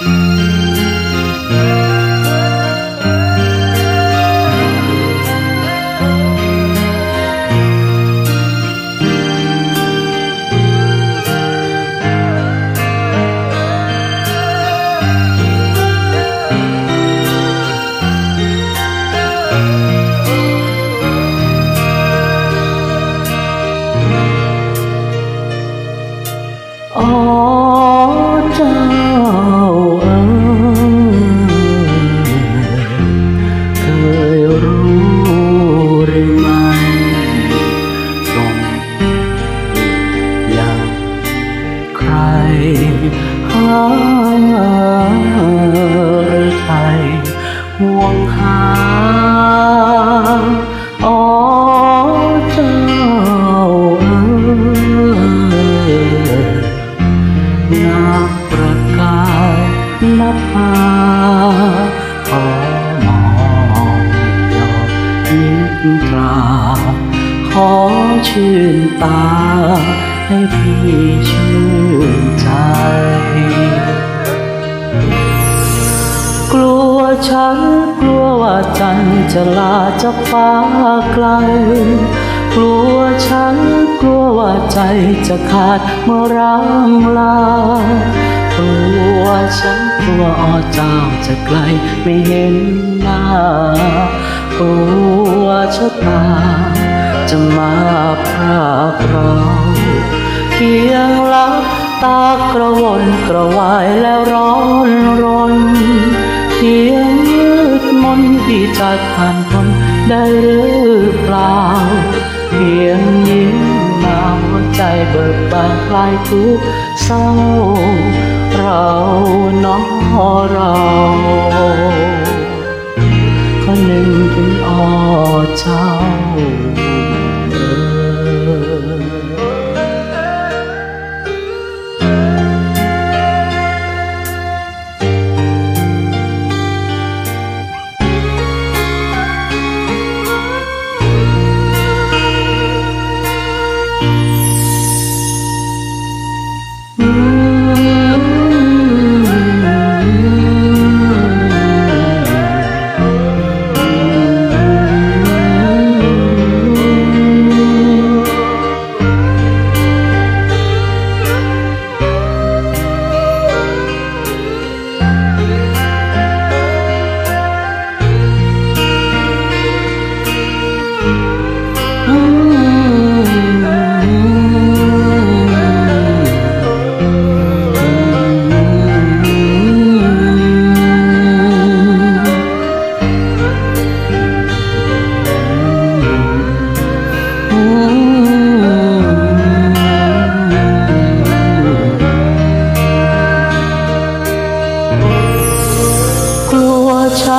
อ๋ หาไทยห่วงหาอ๋อเจ้าเอ๋ยงาประกายนภาขอมองยอดยิ้มตราขอชื่นตา ให้พี่ชื่นใจ กลัวฉันกลัวว่าจันจะลาจากฟ้าไกล กลัวฉันกลัวว่าใจจะขาดเมื่อร่างลากลัวฉันกลัวอเจ้าจะไกลไม่เห็นหน้ากลัวชะตาจะมาพรากเรา พียงลับตากระวนกระวายแล้วร้อนรนเพียงมืดมนที่จะผ่านพ้นได้หรือเปล่า เพียงยิ้มมาหัวใจเบิกบานคลายทุกเศร้า เราเน้องเราก็นึงถึงอ้อเจ้า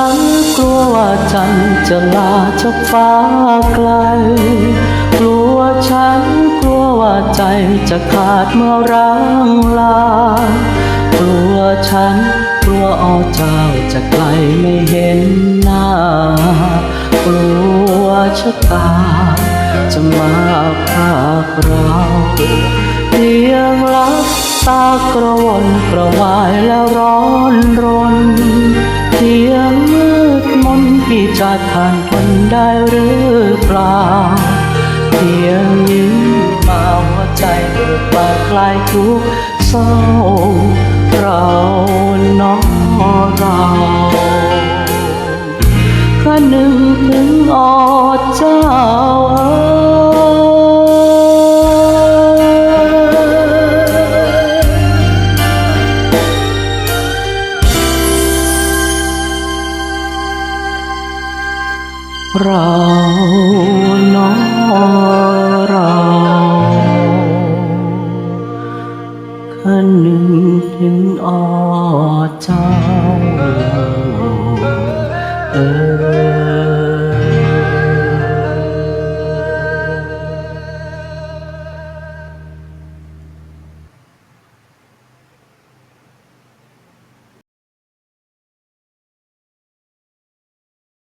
ันกลัวว่าจันจะลาจากฟ้าไกล กลัวฉันกลัวว่าใจจะขาดเมื่อร่างลา กลัวฉันกลัวอ้อเจ้าจะไกลไม่เห็นหน้า กลัวชะตา จะมาพากเราเพียงลับตากระวนกระวายแล้วร้อน ที่านคนได้หรือเปล่า เพียงยิ้มมาหัวใจเบิกบานคลายทุกเศร้าเราเน้องเราก็นึกถึงอดเจ้าเอ๋ รา